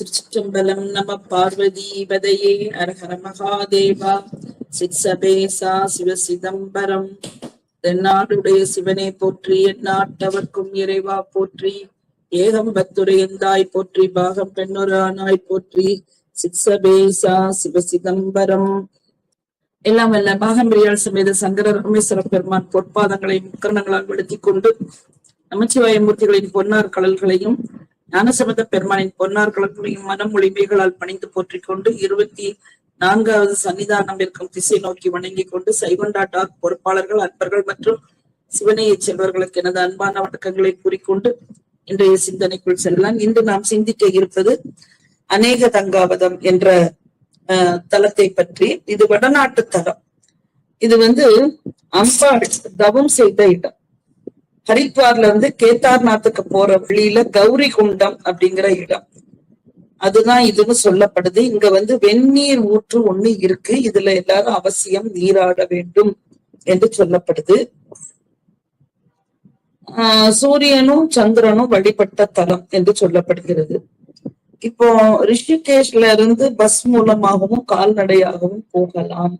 திருச்சிற்றம்பலம் நம பார்வதி பதையே அரஹர மகாதேவா. சிற்சபேசா சிவ சிதம்பரம். தென்னாடுடைய சிவனை போற்றி எந்நாட்டவர்க்கும் இறைவா போற்றி. ஏகம்பத்துரையந்தாய் போற்றி பாகம் பெண்ணுரானாய் போற்றி. சிற்சபேசா சிவ சிதம்பரம். எல்லாம் வல்ல பாகம்பிரியால் சமேத சங்கர ரமேஸ்வர பெருமான் பொற்பாதங்களை முக்கரணங்களால் விடுத்திக் கொண்டு நமச்சிவாய மூர்த்திகளின் பொன்னார் கடல்களையும் ஞானசம்பந்த பெருமானின் பொன்னார் கலங்களையும் மனம் மொழிமைகளால் பணிந்து போற்றிக் கொண்டு இருபத்தி நான்காவது சன்னிதானம் இருக்கும் திசை நோக்கி வணங்கிக் கொண்டு சைவண்டா டாக் பொறுப்பாளர்கள் அன்பர்கள் மற்றும் சிவனையைச் செல்வர்களுக்கு எனது அன்பான வணக்கங்களை கூறிக்கொண்டு இன்றைய சிந்தனைக்குள் செல்லலாம். இன்று நாம் சிந்திக்க இருப்பது அநேக தங்காவதம் என்ற தலத்தை பற்றி. இது வடநாட்டு தலம் இது வந்து அம்பாள் தவம் செய்த இடம். ஹரித்வார்ல இருந்து கேதார்நாத்துக்கு போற வழியில கௌரி குண்டம் அப்படிங்கிற இடம். அதுதான் இதுன்னு சொல்லப்படுது. இங்க வந்து வெந்நீர் ஊற்று ஒண்ணு இருக்கு. இதுல எல்லாரும் அவசியம் நீராட வேண்டும் என்று சொல்லப்படுது. ஆஹ் சூரியனும் சந்திரனும் வழிபட்ட தலம் என்று சொல்லப்படுகிறது. இப்போ ரிஷிகேஷ்ல இருந்து பஸ் மூலமாகவும் கால்நடையாகவும் போகலாம்.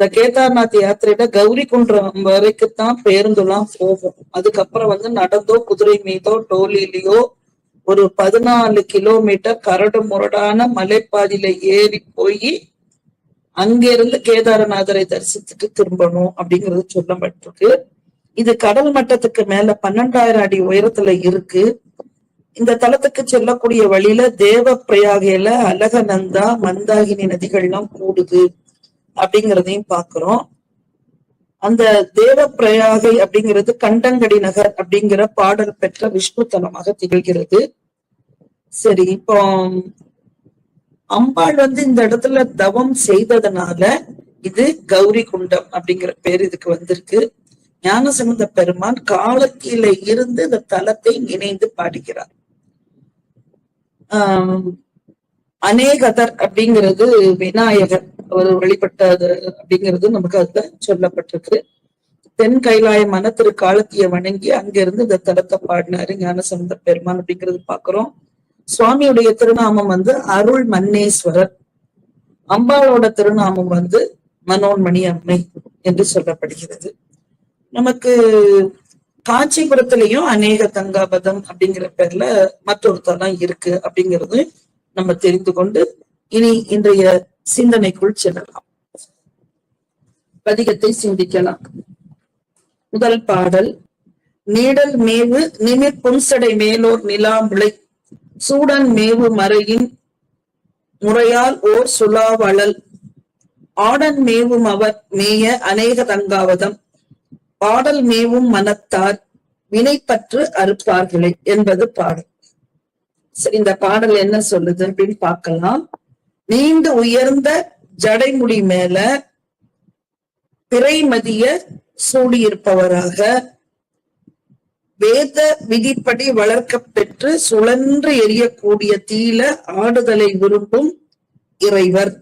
இந்த கேதார்நாத் யாத்திரையில கௌரி குன்றம் வரைக்கும் தான் பேருந்துலாம் போகும். அதுக்கப்புறம் வந்து நடந்தோ குதிரை மீதோ டோலிலேயோ ஒரு பதினாலு கிலோமீட்டர் கரடு முரடான மலைப்பாதையில ஏறி போய் அங்கிருந்து கேதாரநாதரை தரிசித்துட்டு திரும்பணும் அப்படிங்கிறது சொல்லப்பட்டிருக்கு. இது கடல் மட்டத்துக்கு மேல பன்னெண்டாயிரம் அடி உயரத்துல இருக்கு. இந்த தலத்துக்கு செல்லக்கூடிய வழியில தேவ பிரயாகையில அலகநந்தா மந்தாகினி நதிகள்லாம் கூடுது. அப்படிங்கிறதையும் பாக்குறோம் அந்த தேவ பிரயாகை அப்படிங்கிறது கண்டங்கடி நகர் அப்படிங்கிற பாடல் பெற்ற விஷ்ணு தலமாக திகழ்கிறது. சரி இப்போ அம்பாள் வந்து இந்த இடத்துல தவம் செய்ததுனால இது கௌரி குண்டம் அப்படிங்கிற பேர் இதுக்கு வந்திருக்கு. ஞானசம்பந்த பெருமான் காலத்தில இருந்து இந்த தலத்தை இணைந்து பாடுகிறார். ஆஹ் அநேகதர் அப்படிங்கிறது விநாயகர். அவர் வழிபட்டது அப்படிங்கிறது நமக்கு அதுல சொல்லப்பட்டிருக்கு. தென் கைலாய மன திரு காலத்திய வணங்கி அங்கிருந்து இந்த தலத்தை பாடினாரு ஞானசம்பந்த பெருமான் அப்படிங்கிறது பாக்குறோம். சுவாமியுடைய திருநாமம் வந்து அருள் மன்னேஸ்வரர். அம்பாளோட திருநாமம் வந்து மனோன்மணி அம்மை என்று சொல்லப்படுகிறது. நமக்கு காஞ்சிபுரத்திலையும் அநேக தங்காபதம் அப்படிங்கிற பேர்ல மற்றொரு தலம் இருக்கு அப்படிங்கிறது நம்ம தெரிந்து கொண்டு இனி இன்றைய சிந்தனைக்குள் செல்லலாம். பதிகத்தை சிந்திக்கலாம். முதல் பாடல் நீடல் மேவு நிமிர் புன்சடை மேலோர் நிலா முளை. சூடன் மேவு மறையின் முறையால் ஓர் சுலாவளல் ஆடன் மேவும் அவர் மேய அநேக தங்காவதம். பாடல் மேவும் மனத்தார் வினைப்பற்று அறுப்பார்களே என்பது பாடல். சரி இந்த பாடல் என்ன சொல்லுது அப்படின்னு பார்க்கலாம். நீண்டு உயர்ந்த ஜடைமுடி மேல பிறைமதிய சூடியிருப்பவராக வேத விதிப்படி வளர்க்க பெற்று சுழன்று எரியக்கூடிய தீல ஆடுதலை விரும்பும் இறைவர்.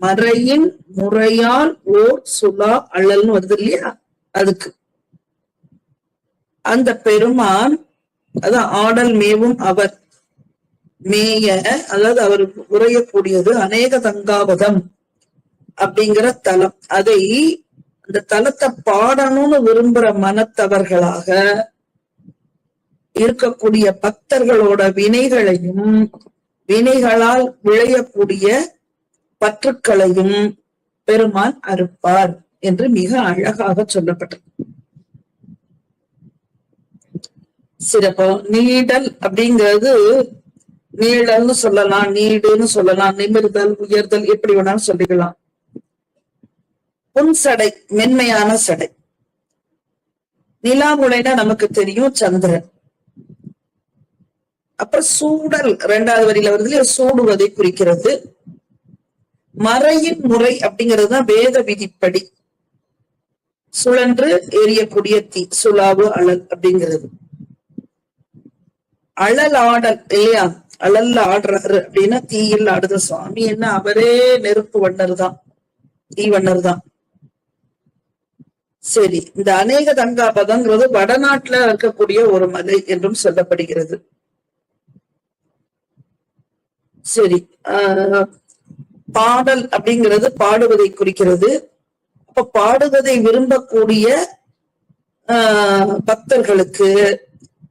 மறையின் முறையால் ஓர் சுலா அழல்னு வருது இல்லையா? அதுக்கு. அந்த பெருமான் அதான் ஆடல் மேவும் அவர். மேய அதாவது அவர் உரையக்கூடியது அநேக தங்காவதம் அப்படிங்கிற தலம். அதை அந்த தலத்தை பாடணும்னு விரும்புற மனத்தவர்களாக இருக்கக்கூடிய பக்தர்களோட வினைகளையும் வினைகளால் விளையக்கூடிய பற்றுக்களையும் பெருமான் அறுப்பார் என்று மிக அழகாக சொல்லப்பட்டது சிறப்பு. நீடல் அப்படிங்கிறது நீளம்னு சொல்லலாம் நீடுன்னு சொல்லலாம் நிமிர்தல் உயர்தல் எப்படி வேணாலும் சொல்லிக்கலாம். புன் சடை மென்மையான சடை. நிலாமுலைனா நமக்கு தெரியும் சந்திரன். அப்புறம் சூடல் ரெண்டாவது வரியில வருது இல்லையா, சூடுவதை குறிக்கிறது. மறையின் முறை அப்படிங்கிறது தான் வேத விதிப்படி. சுழன்று எரியக்கூடிய தீ சுலாவு அழல் அப்படிங்கிறது. அழல் ஆடல் இல்லையா? அழல்ல ஆடுறாரு அப்படின்னா தீயில் ஆடுத. சுவாமி என்ன அவரே நெருப்பு வண்ணர் தான் தீ வண்ணர் தான் சரி இந்த அநேக தங்காபதங்கிறது வடநாட்டுல இருக்கக்கூடிய ஒரு மலை என்றும் சொல்லப்படுகிறது. சரி ஆஹ் பாடல் அப்படிங்கிறது பாடுவதை குறிக்கிறது. அப்ப பாடுவதை விரும்பக்கூடிய ஆஹ் பக்தர்களுக்கு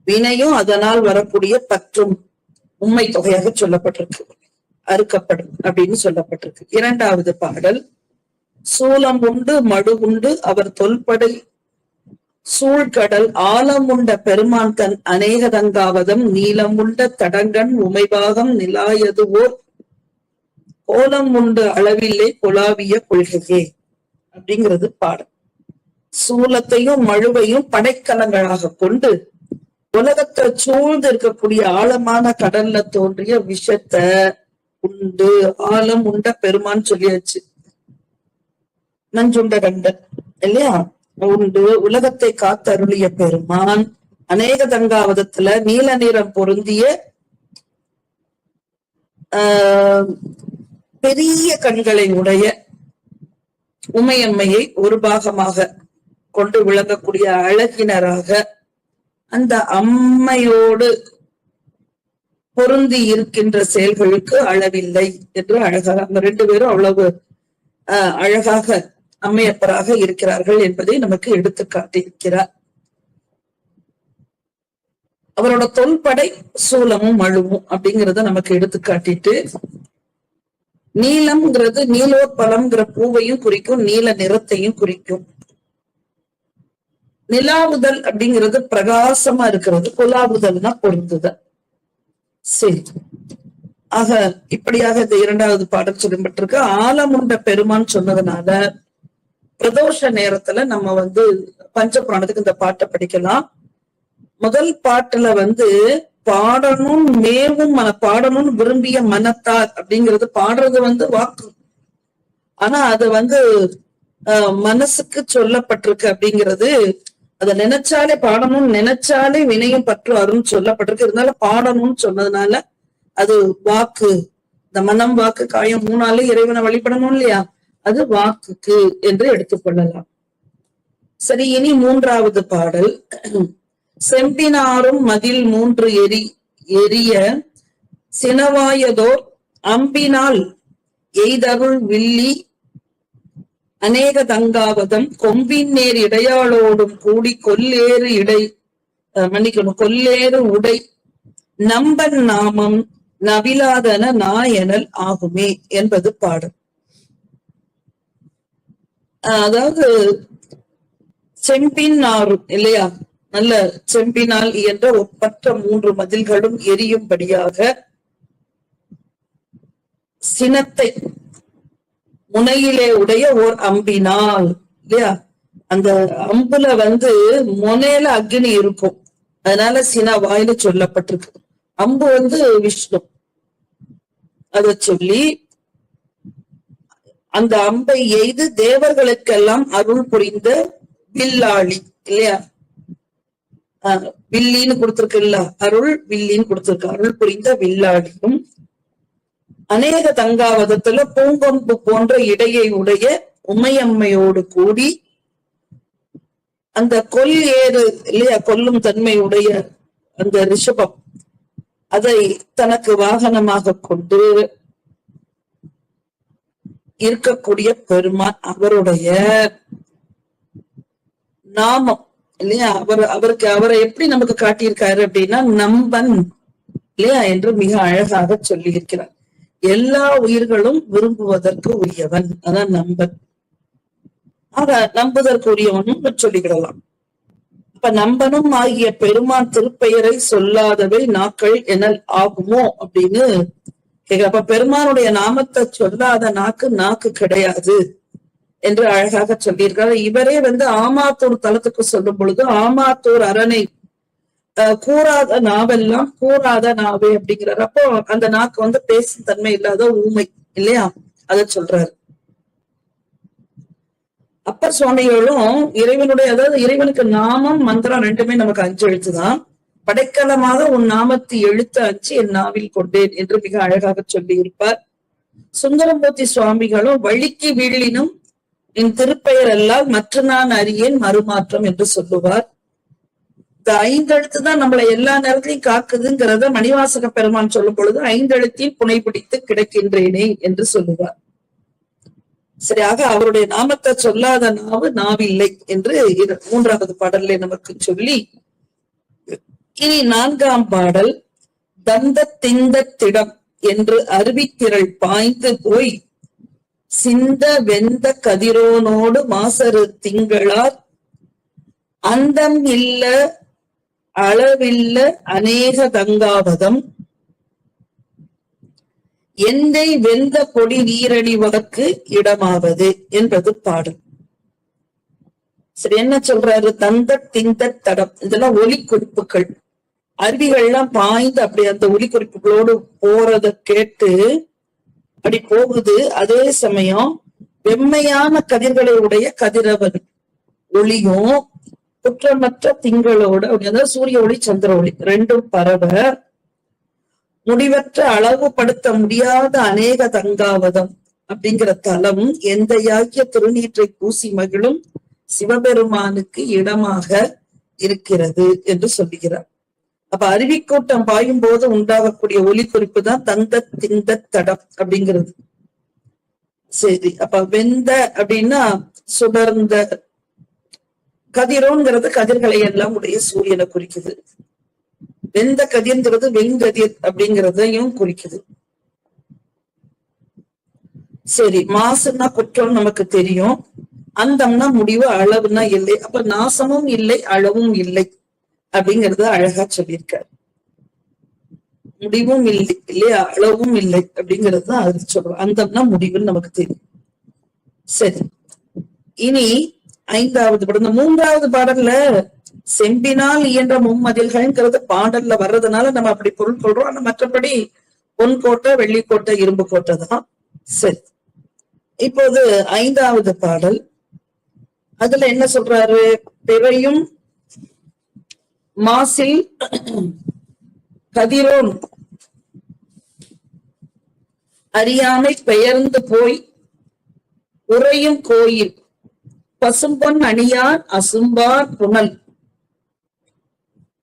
வினையும் அதனால் வரக்கூடிய பற்றும் உண்மை தொகையாக சொல்லப்பட்டிருக்கு. அறுக்கப்படும் அப்படின்னு சொல்லப்பட்டிருக்கு. இரண்டாவது பாடல் சூலம் உண்டு மடு உண்டு அவர் தொல்படை சூழ்கடல் ஆலம் உண்ட பெருமான் தன் அநேகதங்காவதம் நீலம் உண்ட தடங்கன் உமைபாகம் நிலாயதுவோர் கோலம் உண்டு அளவில்லை குலாவிய கொள்கையே அப்படிங்கிறது பாடல். சூலத்தையும் மழுவையும் படைக்கலங்களாக கொண்டு உலகத்தை சூழ்ந்து இருக்கக்கூடிய ஆழமான கடல்ல தோன்றிய விஷத்த உண்டு ஆழம் உண்ட பெருமான்னு சொல்லியாச்சு. நஞ்சுண்ட கண்டன் இல்லையா? உண்டு உலகத்தை காத்தருளிய பெருமான். அநேக தங்காவதத்துல நீல நிறம் பொருந்திய ஆஹ் பெரிய கண்களை உடைய உமையம்மையை ஒரு பாகமாக கொண்டு விளங்கக்கூடிய அழகினராக அந்த அம்மையோடு பொருந்தி இருக்கின்ற செயல்களுக்கு அளவில்லை என்று அழகாக அந்த ரெண்டு பேரும் அவ்வளவு அஹ் அழகாக அம்மையப்பராக இருக்கிறார்கள் என்பதை நமக்கு எடுத்து காட்டியிருக்கிறார். அவரோட தொல்படை சூலமும் மழுவும் அப்படிங்கிறத நமக்கு எடுத்து காட்டிட்டு நீலம்ங்கிறது நீலோற்பலம்ங்கிற பூவையும் குறிக்கும் நீல நிறத்தையும் குறிக்கும். நிலாவுதல் அப்படிங்கிறது பிரகாசமா இருக்கிறது குலாவுதல்னா பொருந்துதல் சரி. ஆக இப்படியாக இந்த இரண்டாவது பாடல் சொல்லப்பட்டிருக்கு. ஆலமுண்ட பெருமான் சொன்னதுனால பிரதோஷ நேரத்துல நம்ம வந்து பஞ்சபுராணத்துக்கு இந்த பாட்டை படிக்கலாம். முதல் பாட்டுல வந்து பாடணும் மேவும் மன பாடணும்னு விரும்பிய மனத்தார் அப்படிங்கிறது பாடுறது வந்து வாக்கு. ஆனா அது வந்து ஆஹ் மனசுக்கு சொல்லப்பட்டிருக்கு அப்படிங்கிறது அதை நினைச்சாலே பாடணும்னு நினைச்சாலே வினையும் பற்று அரும் சொல்லப்பட்டிருக்கு. இருந்தாலும் பாடணும்னு சொன்னதுனால அது வாக்கு இந்த மனம் வாக்கு காயம் மூணாலே இறைவனை வழிபடணும் இல்லையா? அது வாக்குக்கு என்று எடுத்துக்கொள்ளலாம் சரி இனி மூன்றாவது பாடல். செம்பினாரும் மதில் மூன்று எரி எரிய சினவாயதோர் அம்பினால் எய்தருள் வில்லி அநேக தங்காவதம் கொம்பின் நேர் இடையாளோடும் கூடி கொல்லேறு இடை மன்னிக்கணும் கொல்லேறு உடை. நம்பன் நாமம் நவிலாதன நாயனல் ஆகுமே என்பது பாடல் அதாவது செம்பின் நாறு இல்லையா? நல்ல செம்பினால் இயன்ற ஒப்பற்ற மூன்று மதில்களும் எரியும்படியாக சினத்தை முனையிலே உடைய ஓர் அம்பினால் இல்லையா? அந்த அம்புல வந்து முனையில அக்னி இருக்கும். அதனால சினா வாயில சொல்லப்பட்டிருக்கு. அம்பு வந்து விஷ்ணு. அத சொல்லி அந்த அம்பை எய்து தேவர்களுக்கெல்லாம் அருள் புரிந்த வில்லாளி இல்லையா? ஆஹ் வில்லின்னு கொடுத்திருக்குல்ல. அருள் வில்லின்னு கொடுத்திருக்கு. அருள் புரிந்த வில்லாளியும் அநேக தங்காவதத்துல பூங்கொம்பு போன்ற இடையை உடைய உமையம்மையோடு கூடி அந்த கொல் ஏறு இல்லையா கொல்லும் தன்மை உடைய அந்த ரிஷபம் அதை தனக்கு வாகனமாக கொண்டு இருக்கக்கூடிய பெருமான் அவருடைய நாமம் இல்லையா? அவர் அவருக்கு அவரை எப்படி நமக்கு காட்டியிருக்காரு அப்படின்னா நம்பன் இல்லையா என்று மிக அழகாக சொல்லி இருக்கிறார் எல்லா உயிர்களும் விரும்புவதற்கு உரியவன். அதான் நம்பன் ஆக நம்புதற்கு உரியவனும் சொல்லிக்கிடலாம். அப்ப நம்பனும் ஆகிய பெருமான் திருப்பெயரை சொல்லாதவை நாக்கள் எனல் ஆகுமோ அப்படின்னு கேக்குற அப்ப பெருமானுடைய நாமத்தை சொல்லாத நாக்கு நாக்கு கிடையாது என்று அழகாக சொல்லியிருக்காரு. இவரே வந்து ஆமாத்தூர் தலத்துக்கு சொல்லும் பொழுது ஆமாத்தூர் அரணை கூறாத நாவெல்லாம் கூறாத நாவே அப்படிங்கிறாரு. அப்போ அந்த நாக்கு வந்து பேசும் தன்மை இல்லாத ஊமை இல்லையா? அத சொல்றாரு. அப்பர் சுவாமிகளும் இறைவனுடைய அதாவது இறைவனுக்கு நாமம் மந்திரம் ரெண்டுமே நமக்கு அஞ்சு எழுத்துதான். படைக்கலமாக உன் நாமத்தை எழுத்து அஞ்சு என் நாவில் கொண்டேன் என்று மிக அழகாக சொல்லி இருப்பார் சுந்தரமூர்த்தி சுவாமிகளும் வழிக்கு வீழினும் என் திருப்பெயர் அல்லால் மற்ற நான் அறியேன் மறுமாற்றம் என்று சொல்லுவார். இந்த ஐந்தெழுத்து தான் நம்மளை எல்லா நேரத்திலையும் காக்குதுங்கிறத மணிவாசக பெருமான் சொல்லும் பொழுது ஐந்தெழுத்தில் புனை பிடித்து கிடக்கின்றேனே என்று சொல்லுவார். சரியாக அவருடைய நாமத்தை சொல்லாத நாவு நாவில்லை என்று மூன்றாவது பாடல்ல நமக்கு சொல்லி இனி நான்காம் பாடல் தந்த திந்த திடம் என்று அருவித்திரள் பாய்ந்து போய் சிந்த வெந்த கதிரோனோடு மாசரு திங்களார் அந்தம் இல்ல அளவில்ல அநேக தங்காவதம் எந்தை வெந்த கொடி நீரழிவதற்கு இடமாவது என்பது பாடல். சரி என்ன சொல்றாரு? தந்த திந்த தடம். இதெல்லாம் ஒலி குறிப்புகள். அருவிகள்லாம் பாய்ந்து அப்படி அந்த ஒலி குறிப்புகளோடு போறத கேட்டு அப்படி போகுது. அதே சமயம் வெம்மையான கதிர்களை உடைய கதிரவன் ஒளியும் குற்றமற்ற திங்களோடு அப்படின்னா சூரிய ஒளி சந்திர ஒளி ரெண்டும் பரவ முடிவற்ற அளவுபடுத்த முடியாத அநேக தங்காவதம் அப்படிங்கிற தலம் எந்த யாக்கிய திருநீற்றை பூசி மகிழும் சிவபெருமானுக்கு இடமாக இருக்கிறது என்று சொல்லுகிறார். அப்ப அருவிக்கூட்டம் பாயும் போது உண்டாகக்கூடிய ஒலி குறிப்பு தான் தந்த திந்த தடம் அப்படிங்கிறது. சரி அப்ப வெந்த அப்படின்னா சுடர்ந்த கதிரோங்கிறது கதிர்களை எல்லாம் உடைய சூரியனை குறிக்குது. வெந்த கதிர்ங்கிறது வெங்கதிர் அப்படிங்கிறதையும் குறிக்குது. சரி மாசுன்னா குற்றம் நமக்கு தெரியும். அந்தம்னா முடிவு அளவுனா இல்லை. அப்ப நாசமும் இல்லை அளவும் இல்லை அப்படிங்கறத அழகா சொல்லியிருக்காரு. முடிவும் இல்லை இல்லையா அளவும் இல்லை அப்படிங்கிறது தான் அது சொல்றோம். அந்தம்னா முடிவுன்னு நமக்கு தெரியும். சரி. இனி ஐந்தாவது பாடல். இந்த மூன்றாவது பாடல்ல செம்பினால் இயன்ற மும்மதில்கள்ங்கிறது பாடல்ல வர்றதுனால நம்ம அப்படி பொருள் கொள்றோம் ஆனா மற்றபடி பொன் கோட்டை வெள்ளிக்கோட்டை இரும்பு கோட்டை தான். சரி. இப்போது ஐந்தாவது பாடல். அதுல என்ன சொல்றாரு? பிறையும் மாசில் கதிரோன் அறியாமை பெயர்ந்து போய் உறையும் கோயில். பசும்பொன் அணியார் அசும்பார் புனல்.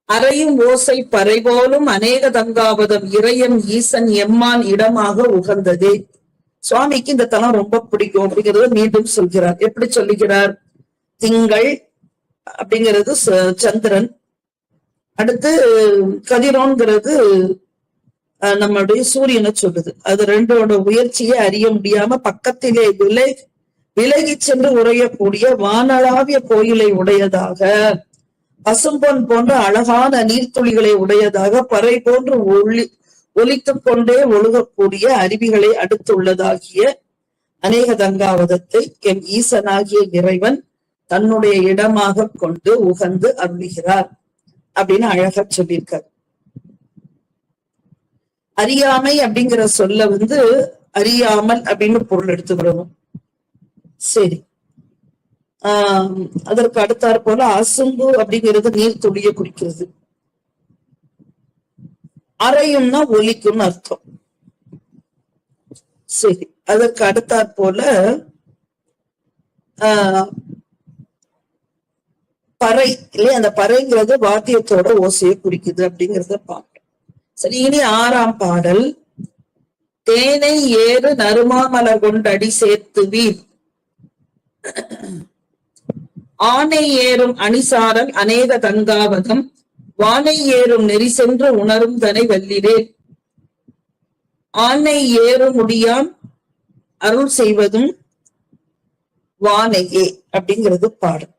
அறையும் ஓசை பறை போலும் அநேக தங்காவதம் இறையன் ஈசன் எம்மான் இடமாக உகந்தது. சுவாமிக்கு இந்த தலம் ரொம்ப பிடிக்கும் அப்படிங்கறத மீண்டும் சொல்கிறார். எப்படி சொல்லுகிறார்? திங்கள் அப்படிங்கிறது ச- சந்திரன். அடுத்து கதிரோன்கிறது நம்மளுடைய சூரியனை சொல்லுது. அது ரெண்டோட உயர்ச்சியை அறிய முடியாம பக்கத்திலே விலை விலகி சென்று உறையக்கூடிய வானளாவிய கோயிலை உடையதாக பசும்பொன் போன்ற அழகான நீர்த்துளிகளை உடையதாக பறை போன்று ஒளி ஒலித்துக் கொண்டே ஒழுகக்கூடிய அருவிகளை அடுத்துள்ளதாகிய அநேக தங்காவதத்தை எம் ஈசனாகிய இறைவன் தன்னுடைய இடமாக கொண்டு உகந்து அருளுகிறார் அப்படின்னு அழகா சொல்லியிருக்கார். அறியாமை அப்படிங்கிற சொல்ல வந்து அறியாமல் அப்படின்னு பொருள் எடுத்துக்கிறோம் சரி. ஆஹ் அதற்கு அடுத்தாற் போல அசும்பு அப்படிங்கிறது நீர் துளிய குறிக்கிறது அறையும்னா ஒலிக்கும்னு அர்த்தம். சரி அதற்கு அடுத்தாற் போல ஆஹ் பறை இல்லையா? அந்த பறைங்கிறது வாத்தியத்தோட ஓசையை குறிக்குது அப்படிங்கறத பாட்டு சரி இனி ஆறாம் பாடல். தேனை ஏறு நறுமாமலர் கொண்டடி சேர்த்து வீர் ஆனை ஏறும் அணிசாரல் அநேக தங்காவதம் வானை ஏறும் நெறி சென்று உணரும் தனை வல்லிரேன் ஆனை ஏறு முடியான் அருள் செய்வதும் வானையே அப்படிங்கிறது பாடல்.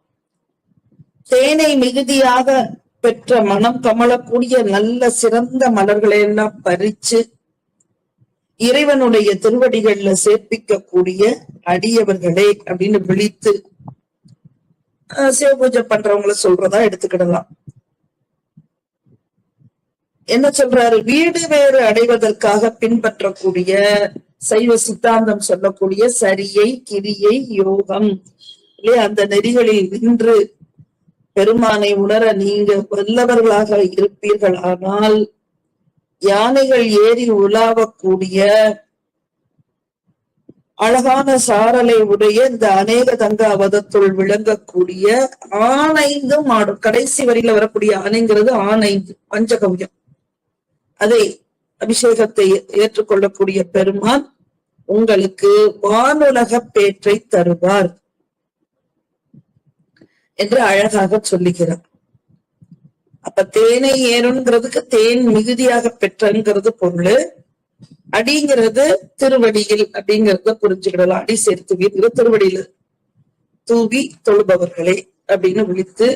தேனை மிகுதியாக பெற்ற மனம் கமலக்கூடிய நல்ல சிறந்த மலர்களை எல்லாம் பறிச்சு இறைவனுடைய திருவடிகள்ல சேர்ப்பிக்கக்கூடிய அடியவர்களே அப்படின்னு விழித்து சிவபூஜை பண்றவங்கள சொல்றதா எடுத்துக்கிடலாம். என்ன சொல்றாரு? வீடு வேறு அடைவதற்காக பின்பற்றக்கூடிய சைவ சித்தாந்தம் சொல்லக்கூடிய சரியை கிரியை யோகம். இல்லையா? அந்த நெறிகளில் நின்று பெருமானை உணர நீங்க வல்லவர்களாக இருப்பீர்கள் ஆனால் யானைகள் ஏறி உலாவக்கூடிய அழகான சாரலை உடைய இந்த அநேக தங்காவதத்துள் விளங்கக்கூடிய ஆனைந்தும் ஆடும் கடைசி வரியில வரக்கூடிய ஆணைங்கிறது ஆனைந்து பஞ்சகவ்யம். அதை அபிஷேகத்தை ஏற்றுக்கொள்ளக்கூடிய பெருமான் உங்களுக்கு வானுலக பேற்றை தருவார் என்று அழகாக சொல்லுகிறார். அப்ப தேனை ஏறுங்கிறதுக்கு தேன் மிகுதியாக பெற்றங்கிறது பொருள். அடிங்கிறது திருவடியில் அப்படிங்கறத புரிஞ்சுக்கிடலாம். அடி சேர்த்து வீட்டுல திருவடியில தூவி தொழுபவர்களே அப்படின்னு விழித்து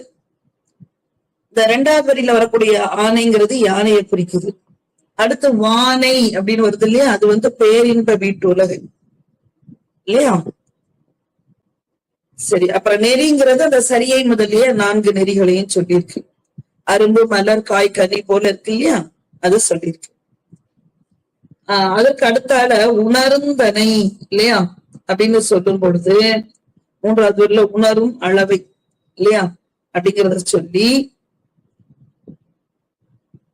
இந்த ரெண்டாவது வரியில வரக்கூடிய ஆனைங்கிறது யானையை குறிக்குது. அடுத்து வானை அப்படின்னு வருது இல்லையா? அது வந்து பேரின்ப வீட்டு உலகு இல்லையா? சரி அப்புறம் நெறிங்கிறது அந்த சரியை முதலிய நான்கு நெறிகளையும் சொல்லியிருக்கு. அரும்பு மலர் காய் கனி போல இருக்கு இல்லையா? அது சொல்லியிருக்கு. ஆஹ் அதற்கு அடுத்தால உணர்ந்தனை இல்லையா? அப்படின்னு சொல்லும் பொழுது மூன்றாவது உள்ள உணரும் அளவை இல்லையா? அப்படிங்கிறத சொல்லி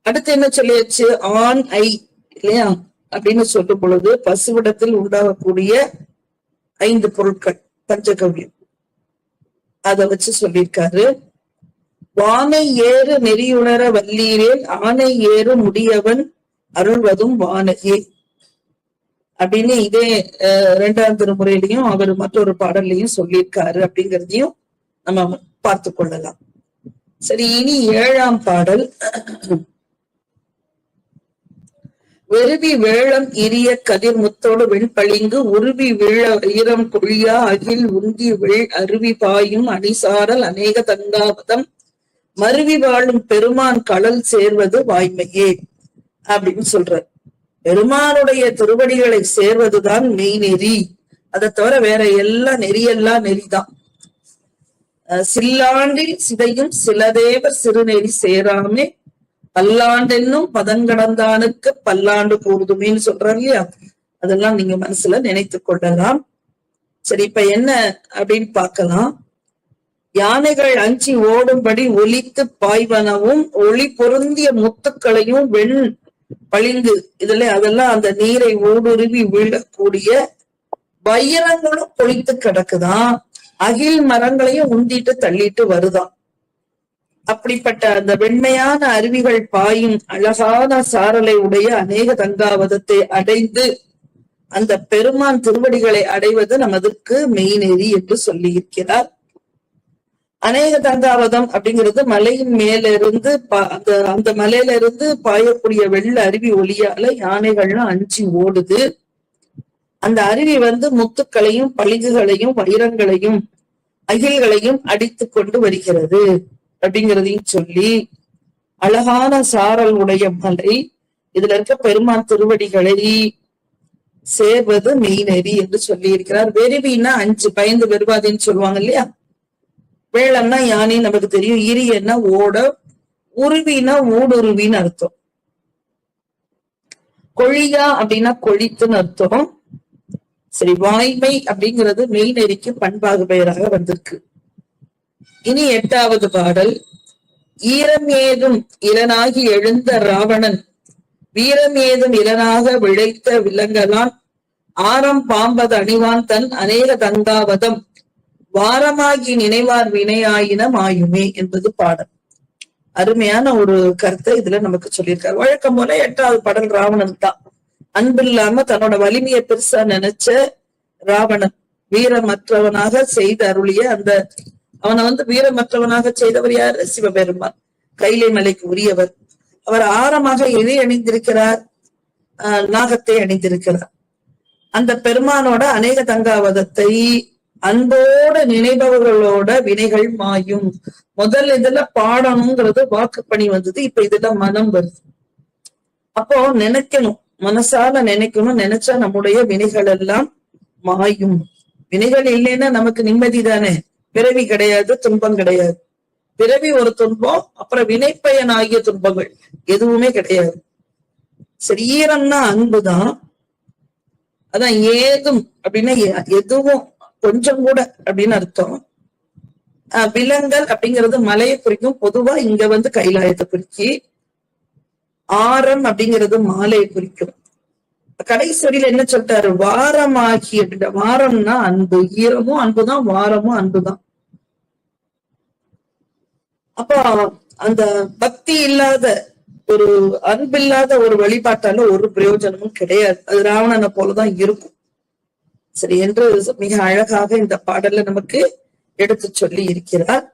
அடுத்து என்ன சொல்லியாச்சு? ஆண் ஐ இல்லையா? அப்படின்னு சொல்லும் பொழுது பசுவிடத்தில் உண்டாகக்கூடிய ஐந்து பொருட்கள் பஞ்சகவ்யம். அத வச்சு சொல்லியிருக்காரு. வானை ஏறு நெறியுணர வல்லீரேல் ஆனை ஏறு முடியவன் அருள்வதும் வானகே அப்படின்னு இதே இரண்டாம் திருமுறையிலையும் அவர் மற்றொரு பாடல்லையும் சொல்லியிருக்காரு அப்படிங்கிறதையும் நம்ம பார்த்து கொள்ளலாம். சரி இனி ஏழாம் பாடல். வெறுவி வேளம் இரிய கதிர் முத்தோடு வெண்பளிங்கு உருவி விழ ஈரம் கொழியா அகில் உந்தி வெள் அருவி பாயும் அணிசாரல் அநேக தங்காபதம் மருவி வாழும் பெருமான் கடல் சேர்வது வாய்மையே அப்படின்னு சொல்றார். பெருமானுடைய திருவடிகளை சேர்வதுதான் மெய் நெறி. அதை தவிர வேற எல்லா நெறியெல்லாம் நெறிதான். சில்லாண்டில் சிதையும் சிலதேவர் சிறுநெறி சேராமே. பல்லாண்டென்னும் பதங்கடந்தானுக்கு பல்லாண்டு கூடுதுமேன்னு சொல்றாரு இல்லையா? அதெல்லாம் நீங்க மனசுல நினைத்து கொள்ளலாம். சரி இப்ப என்ன அப்படின்னு பார்க்கலாம். யானைகள் அஞ்சி ஓடும்படி ஒலித்து பாய்வனவும் ஒளி பொருந்திய முத்துக்களையும் வெண் பளிங்கு இதுல அதெல்லாம் அந்த நீரை ஊடுருவி விழக்கூடிய வைரங்களும் பொழித்து கிடக்குதாம். அகில் மரங்களையும் உந்திட்டு தள்ளிட்டு வருதாம். அப்படிப்பட்ட அந்த வெண்மையான அருவிகள் பாயும் அழகான சாரலை உடைய அநேக தங்காவதத்தை அடைந்து அந்த பெருமான் திருவடிகளை அடைவது நமதுக்கு மெய்நெறி என்று சொல்லி இருக்கிறார் அநேக தந்தாவதம் அப்படிங்கிறது மலையின் மேலிருந்து இருந்து அந்த அந்த மலையில இருந்து பாயக்கூடிய வெள்ள அருவி ஒளியால யானைகள்லாம் அஞ்சு ஓடுது. அந்த அருவி வந்து முத்துக்களையும் பளிங்குகளையும் வைரங்களையும் அகில்களையும் அடித்து கொண்டு வருகிறது அப்படிங்கிறதையும் சொல்லி அழகான சாரல் உடைய மலை. இதுல இருக்க பெருமான் திருவடிகளை சேர்வது மெய்நெறி என்று சொல்லி இருக்கிறார் வெறுவின்னா அஞ்சு பயந்து வெறுவாதின்னு சொல்லுவாங்க இல்லையா? வேளம்னா யானை நமக்கு தெரியும். இரியன்னா ஓட உருவினா ஊடுருவின்னு அர்த்தம். கொழியா அப்படின்னா கொழித்துன்னு அர்த்தம். சரி வாய்மை அப்படிங்கிறது மெய்நெறிக்கு பண்பாகு பெயராக வந்திருக்கு. இனி எட்டாவது பாடல். ஈரம் ஏதும் இளனாகி எழுந்த ராவணன். வீரம் ஏதும் இளனாக விழைத்த விலங்கலான் ஆரம் பாம்பது அணிவான் தன் அநேக தந்தாவதம். வாரமாகி நினைவார் வினையாயின மாயுமே என்பது பாடல் அருமையான ஒரு கருத்தை இதுல நமக்கு சொல்லியிருக்காரு. வழக்கம் போல எட்டாவது பாடல் ராவணன் தான். அன்பில்லாம தன்னோட வலிமையை பெருசா நினைச்ச ராவணன் வீரமற்றவனாக செய்த அருளிய அந்த அவனை வந்து வீரமற்றவனாக செய்தவர் யாரு? சிவபெருமான். கைலை மலைக்கு உரியவர். அவர் ஆரமாக எதை அணிந்திருக்கிறார்? ஆஹ் நாகத்தை அணிந்திருக்கிறார். அந்த பெருமானோட அநேக தங்காவதத்தை அன்போடு நினைபவர்களோட வினைகள் மாயும். முதல் இதுல பாடணுங்கிறது பணி வந்தது இப்ப இதுல மனம் வருது. அப்போ நினைக்கணும் மனசால நினைக்கணும் நினைச்சா நம்முடைய வினைகள் எல்லாம் மாயும். வினைகள் இல்லைன்னா நமக்கு நிம்மதி தானே? பிறவி கிடையாது துன்பம் கிடையாது. பிறவி ஒரு துன்பம் அப்புறம் வினைப்பயன் ஆகிய துன்பங்கள். எதுவுமே கிடையாது. சரீரம்னா அன்புதான். அதான் ஏதும் அப்படின்னா எதுவும் கொஞ்சம் கூட அப்படின்னு அர்த்தம். விலங்கல் அப்படிங்கிறது மலையை குறிக்கும். பொதுவா இங்க வந்து கைலாயத்தை குறிக்கி ஆரம் அப்படிங்கிறது மாலையை குறிக்கும். கடைசி வரியில என்ன சொல்லிட்டாரு? வாரமாகி அப்படின்ற வாரம்னா அன்பு. ஈரமும் அன்புதான் வாரமும் அன்புதான். அப்போ அந்த பக்தி இல்லாத ஒரு அன்பில்லாத ஒரு வழிபாட்டால ஒரு பிரயோஜனமும் கிடையாது. அது ராவணனை போலதான் இருக்கும். சரி என்று மிக அழகாக இந்த பாடல்ல நமக்கு எடுத்து சொல்லி இருக்கிறார்.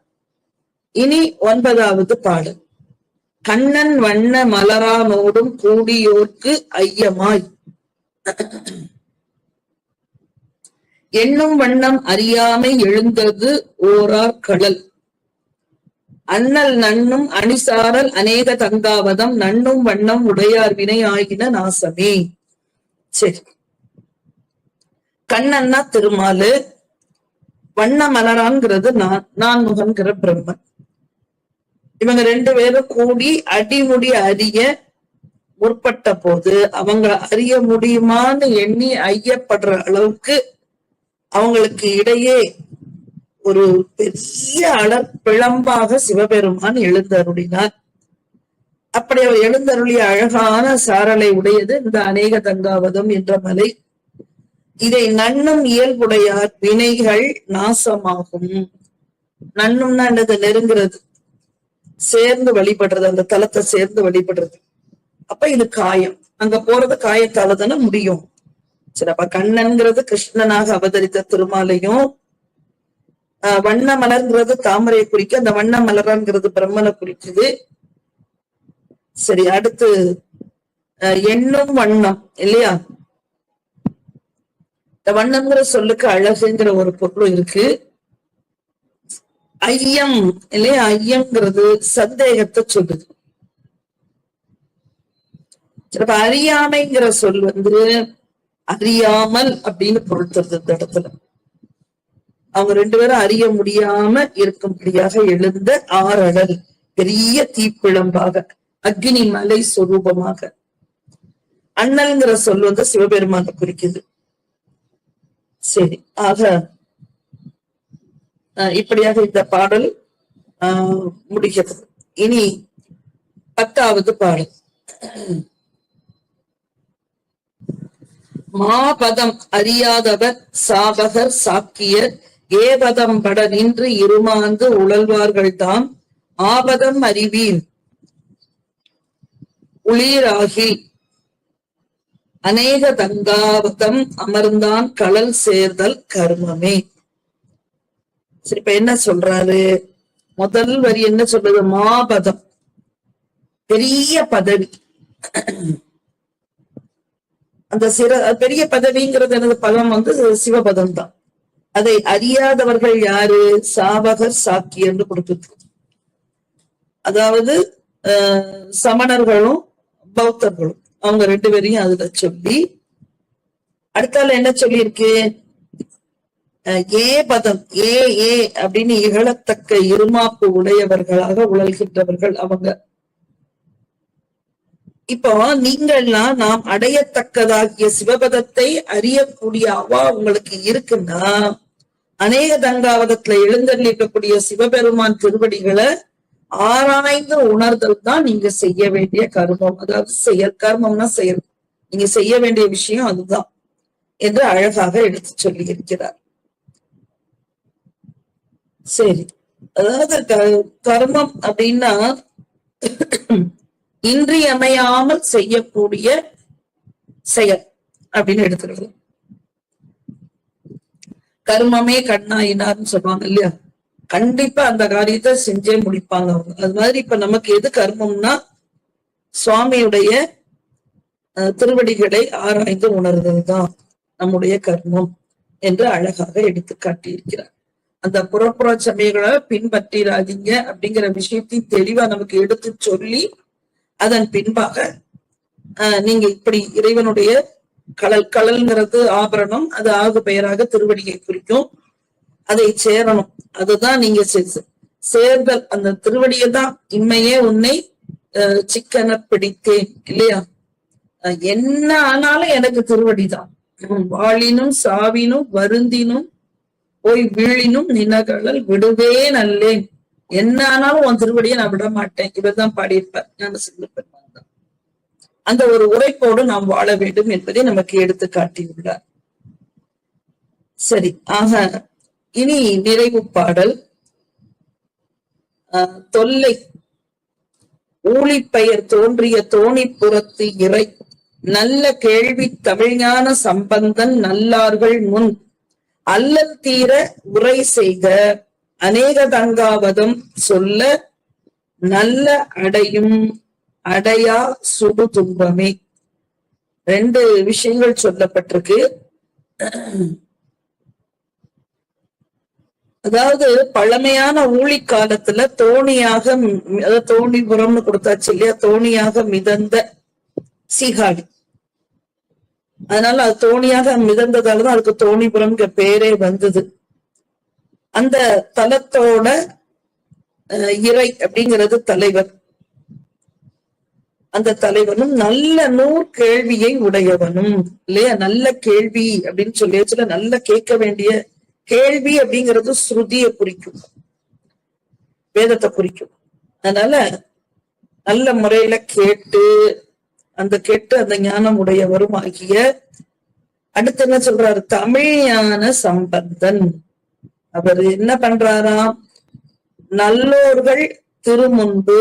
இனி ஒன்பதாவது பாடல். கண்ணன் வண்ண மலரானோடும் கூடியோர்க்கு ஐயமாய். எண்ணும் வண்ணம் அறியாமை எழுந்தது ஓரார் கடல். அண்ணல் நன்னும் அணிசாரல் அநேக தந்தாவதம் நன்னும் வண்ணம் உடையார் வினை ஆகின நாசமே. சரி. கண்ணன்னா திருமாலு வண்ண மலரான்கிறது நான் நான் முகன்கிற பிரம்மன். இவங்க ரெண்டு பேரும் கூடி அடிமுடி அறிய முற்பட்ட போது அவங்க அறிய முடியுமான்னு எண்ணி ஐயப்படுற அளவுக்கு அவங்களுக்கு இடையே ஒரு பெரிய அளர் பிளம்பாக சிவபெருமான் எழுந்தருளினார். அப்படி அவர் எழுந்தருளிய அழகான சாரலை உடையது இந்த அநேக தங்காவதம் என்ற மலை. இதை நன்னும் இயல்புடையார் வினைகள் நாசமாகும். நன்னும்னா என்னது? நெருங்குறது. சேர்ந்து வழிபடுறது. அந்த தலத்தை சேர்ந்து வழிபடுறது. அப்ப இது காயம். அங்க போறது காயத்தால தானே முடியும். சரி அப்ப கண்ணன்கிறது கிருஷ்ணனாக அவதரித்த திருமாலையும் ஆஹ் வண்ண மலர்ங்கிறது தாமரையை குறிக்க. அந்த வண்ண மலராங்கிறது பிரம்மனை குறிக்குது. சரி அடுத்து எண்ணும் வண்ணம் இல்லையா? இந்த வண்ணம்ங்கிற சொல்லுக்கு அழகுங்கிற ஒரு பொருளும் இருக்கு. ஐயம் இல்லையா? ஐயம்ங்கிறது சந்தேகத்தை சொல்லுது. சிலப்ப அறியாமைங்கிற சொல் வந்து அறியாமல் அப்படின்னு பொருள் தருது இந்த இடத்துல. அவங்க ரெண்டு பேரும் அறிய முடியாம இருக்கும்படியாக எழுந்த ஆறடல் பெரிய தீப்பிழம்பாக அக்னி மலை சொரூபமாக. அண்ணல்ங்கிற சொல் வந்து சிவபெருமான குறிக்குது. சரி. ஆக இப்படியாக இந்த பாடல் ஆஹ் முடிகிறது. இனி பத்தாவது பாடல். மாபதம் அறியாதவர் சாபகர் சாக்கியர் ஏபதம் பட நின்று இருமாந்து உழல்வார்கள் தாம் ஆபதம் அறிவீர். உளிராகி அநேக தங்காவதம் அமர்ந்தான் கடல் சேர்தல் கர்மமே. சரி இப்ப என்ன சொல்றாரு? முதல் வரி என்ன சொல்றது? மாபதம். பெரிய பதவி. அந்த சிற பெரிய பதவிங்கிறது எனது பதம் வந்து சிவபதம் தான். அதை அறியாதவர்கள் யாரு? சாவகர் சாக்கி என்று கொடுத்தது அதாவது சமணர்களும் பௌத்தர்களும். அவங்க ரெண்டு பேரையும் அதுல சொல்லி அடுத்தால என்ன சொல்லியிருக்கு? ஏ பதம் ஏ ஏ அப்படின்னு இகழத்தக்க இருமாப்பு உடையவர்களாக உழல்கின்றவர்கள் அவங்க. இப்போ நீங்கள்லாம் நாம் அடையத்தக்கதாகிய சிவபதத்தை அறியக்கூடிய அவா உங்களுக்கு இருக்குன்னா அநேக தங்காவதத்துல எழுந்தள்ளிக்கக்கூடிய சிவபெருமான் திருவடிகளை ஆராய்ந்து உணர்தல் தான் நீங்க செய்ய வேண்டிய கர்மம். அதாவது செயல் கர்மம்னா செயல் நீங்க செய்ய வேண்டிய விஷயம் அதுதான் என்று அழகாக எடுத்து சொல்லி இருக்கிறார் சரி. அதாவது க- கர்மம் அப்படின்னா இன்றியமையாமல் செய்யக்கூடிய செயல் அப்படின்னு எடுத்துக்கிறது. கர்மமே கண்ணாயினார்னு சொல்லுவாங்க இல்லையா? கண்டிப்பா அந்த காரியத்தை செஞ்சே முடிப்பாங்க அவங்க. அது மாதிரி இப்ப நமக்கு எது கர்மம்னா சுவாமியுடைய திருவடிகளை ஆராய்ந்து உணர்தல் நம்முடைய கர்மம் என்று அழகாக எடுத்து காட்டியிருக்கிறார். அந்த புறப்புற சமயங்களை பின்பற்றிடாதீங்க அப்படிங்கிற விஷயத்தையும் தெளிவா நமக்கு எடுத்து சொல்லி அதன் பின்பாக ஆஹ் நீங்க இப்படி இறைவனுடைய கலல் கலல்ங்கிறது ஆபரணம் அது ஆகு பெயராக திருவடியை குறிக்கும். அதை சேரணும். அதுதான் நீங்க சேர்தல். அந்த திருவடியை தான் இம்மையே உன்னை சிக்கன பிடித்தேன் இல்லையா? என்ன ஆனாலும் எனக்கு திருவடிதான் வாழினும் சாவினும் வருந்தினும் போய் வீழினும் நினகழல் விடுவே நல்லேன் என்ன ஆனாலும் உன் திருவடியை நான் விட மாட்டேன். இவர்தான் பாடியிருப்பார். ஞான பெருமான் தான். அந்த ஒரு உரைப்போடு நாம் வாழ வேண்டும் என்பதை நமக்கு எடுத்து காட்டியுள்ளார். சரி ஆக இனி நிறைவு பாடல். ஆஹ், தொல்லை. ஊழிப்பெயர் தோன்றிய தோணிப்புறத்து இறை. நல்ல கேள்வி தமிழ்ஞான சம்பந்தன் நல்லார்கள் முன். அல்லல் தீர உரை செய்க. அநேக தங்காவதம் சொல்ல நல்ல அடையும். அடையா சுடு துன்பமே. ரெண்டு விஷயங்கள் சொல்லப்பட்டிருக்கு. அதாவது பழமையான ஊழி காலத்துல தோணியாக தோணிபுரம்னு கொடுத்தாச்சு இல்லையா? தோணியாக மிதந்த சீகாழி. அதனால அது தோணியாக மிதந்ததாலதான் அதுக்கு தோணிபுரம்ங்கிற பேரே வந்தது. அந்த தலத்தோட அஹ், இறை அப்படிங்கிறது தலைவர். அந்த தலைவனும் நல்ல நூற் கேள்வியை உடையவனும் இல்லையா? நல்ல கேள்வி அப்படின்னு சொல்லியாச்சுல நல்ல கேட்க வேண்டிய கேள்வி அப்படிங்கிறது ஸ்ருதியை குறிக்கும். வேதத்தை குறிக்கும். அதனால நல்ல முறையில கேட்டு அந்த கேட்டு அந்த ஞானம் உடையவரும் ஆகிய அடுத்து என்ன சொல்றாரு? தமிழ் ஞான சம்பந்தன். அவர் என்ன பண்றாராம்? நல்லோர்கள் திருமுன்பு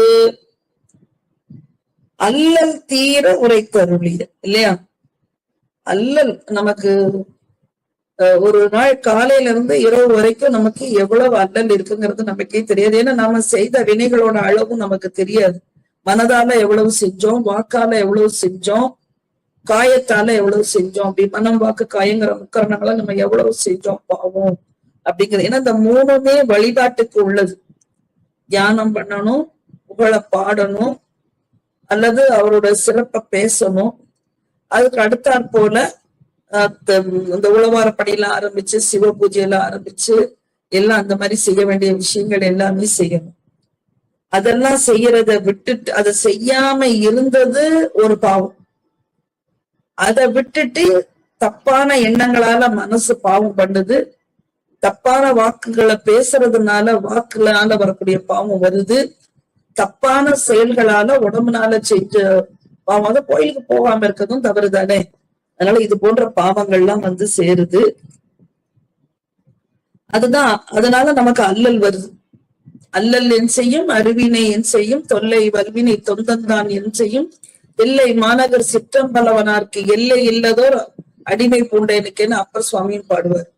அல்லல் தீர உரைத்தருளிய இல்லையா? அல்லல் நமக்கு ஒரு நாள் காலையில இருந்து இரவு வரைக்கும் நமக்கு எவ்வளவு அல்லல் இருக்குங்கிறது நமக்கே தெரியாது. ஏன்னா நாம செய்த வினைகளோட அளவும் நமக்கு தெரியாது. மனதால எவ்வளவு செஞ்சோம் வாக்கால எவ்வளவு செஞ்சோம் காயத்தால எவ்வளவு செஞ்சோம் அப்படி மனம் வாக்கு காயங்கிற முக்கரணங்களை நம்ம எவ்வளவு செஞ்சோம் பாவம் அப்படிங்கிறது. ஏன்னா இந்த மூணுமே வழிபாட்டுக்கு உள்ளது. தியானம் பண்ணணும் புகழ பாடணும் அல்லது அவரோட சிறப்பை பேசணும். அதுக்கு அடுத்தாற் போல இந்த உழவார பணியெல்லாம் ஆரம்பிச்சு சிவ பூஜையெல்லாம் ஆரம்பிச்சு எல்லாம் அந்த மாதிரி செய்ய வேண்டிய விஷயங்கள் எல்லாமே செய்யணும். அதெல்லாம் செய்யறத விட்டுட்டு அதை செய்யாம இருந்தது ஒரு பாவம். அதை விட்டுட்டு தப்பான எண்ணங்களால மனசு பாவம் பண்ணுது. தப்பான வாக்குகளை பேசுறதுனால வாக்குகளால வரக்கூடிய பாவம் வருது. தப்பான செயல்களால உடம்புனால செய்து பாவம். அதை கோயிலுக்கு போகாம இருக்கிறதும் தவறு தானே அதனால இது போன்ற பாவங்கள்லாம் வந்து சேருது. அதுதான் அதனால நமக்கு அல்லல் வருது. அல்லல் என் செய்யும் அருவினை என் செய்யும் தொல்லை வல்வினை தொந்தந்தான் என் செய்யும். எல்லை மாநகர் சிற்றம்பலவனார்க்கு எல்லை இல்லதோர் அடிமை பூண்டேனுக்கேன்னு அப்பர் சுவாமியும் பாடுவார்.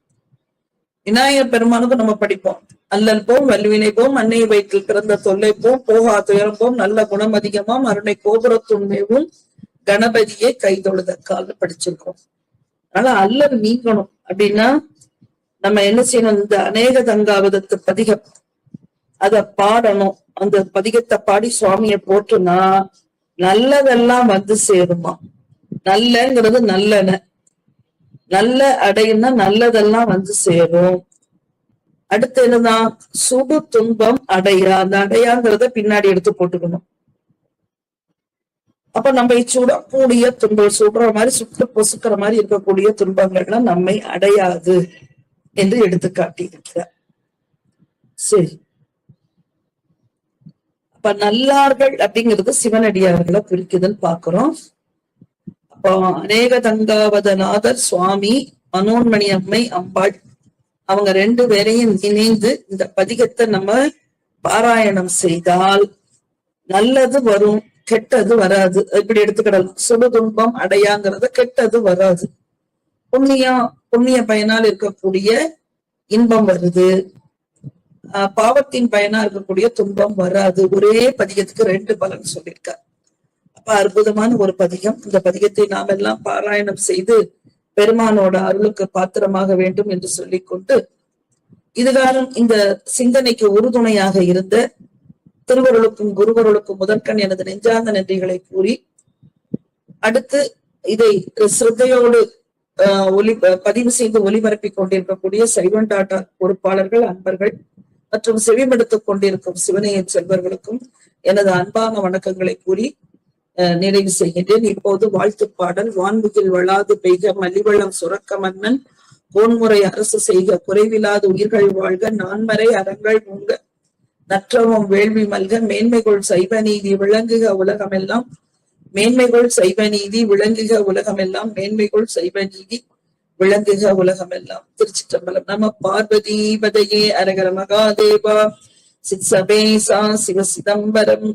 விநாயகர் பெருமானுக்கும் நம்ம படிப்போம். அல்லல் போம் வல்வினை போம் அன்னை வயிற்றில் பிறந்த தொல்லை போம் போகா துயரம் போம் நல்ல குணம் அதிகமாம் அருணை கோபுரத்துண்மையும் கணபதியே கை தொழுத கால படிச்சிருக்கோம். அதனால அல்லல் நீங்கணும். அப்படின்னா நம்ம என்ன செய்யணும்? இந்த அநேக தங்காவதத்து பதிகம். அத பாடணும். அந்த பதிகத்தை பாடி சுவாமியை போட்டுனா நல்லதெல்லாம் வந்து சேருமா? நல்லங்கிறது நல்லன நல்ல அடையுன்னா நல்லதெல்லாம் வந்து சேரும். அடுத்து என்னதான் சுடு துன்பம் அடையா? அந்த அடையாங்கிறத பின்னாடி எடுத்து போட்டுக்கணும். அப்ப நம்ம சுடக்கூடிய துன்பம் சுடுற மாதிரி சுட்டு பொசுக்கிற மாதிரி இருக்கக்கூடிய துன்பங்கள்லாம் நம்மை அடையாது என்று எடுத்து காட்டி இருக்கிறார் சரி. அப்ப நல்லார்கள் அப்படிங்கிறது சிவனடியார்களை குறிக்குதுன்னு பாக்குறோம் அப்போ அநேக தங்காவதநாதர் சுவாமி மனோன்மணி அம்மை அம்பாள் அவங்க ரெண்டு பேரையும் இணைந்து இந்த பதிகத்தை நம்ம பாராயணம் செய்தால் நல்லது வரும். கெட்டது வராது. இப்படி எடுத்துக்கிடலாம். சுடு துன்பம் அடையாங்கிறத கெட்டது வராது. புண்ணியம் புண்ணிய பயனால் இருக்கக்கூடிய இன்பம் வருது. பாவத்தின் பயனா இருக்கக்கூடிய துன்பம் வராது. ஒரே பதிகத்துக்கு ரெண்டு பலன் சொல்லியிருக்கார். அப்ப அற்புதமான ஒரு பதிகம். இந்த பதிகத்தை நாம் எல்லாம் பாராயணம் செய்து பெருமானோட அருளுக்கு பாத்திரமாக வேண்டும் என்று சொல்லிக்கொண்டு இதுகாலம் இந்த சிந்தனைக்கு உறுதுணையாக இருந்த திருவருளுக்கும் குருவருளுக்கும் முதற்கண் எனது நெஞ்சார்ந்த நன்றிகளை கூறி அடுத்து இதை சிரத்தையோடு ஒலி பதிவு செய்து ஒலிபரப்பிக் கொண்டிருக்கக்கூடிய சைவன் டாட்டா பொறுப்பாளர்கள் அன்பர்கள் மற்றும் செவிமடுத்துக் கொண்டிருக்கும் சிவனையின் செல்வர்களுக்கும் எனது அன்பான வணக்கங்களை கூறி நிறைவு செய்கின்றேன். இப்போது வாழ்த்து பாடல் வான்முகில் வளாது பெய்க மலிவளம் சுரக்க மன்னன் கோன்முறை அரசு செய்க குறைவில்லாத உயிர்கள் வாழ்க நான்மறை அறங்கள் உங்க நற்றவம் வேள்வி மல்க மேன்மைகொள் சைவ நீதி விளங்குக உலகமெல்லாம். மேன்மைகள் சைவ நீதி விளங்குக உலகமெல்லாம். மேன்மைகொள் சைவ நீதி விளங்குக உலகமெல்லாம். திருச்சிற்றம்பலம். நம பார்வதி பதையே அரகர மகாதேவா. சித்சபேசா சிவ சிதம்பரம்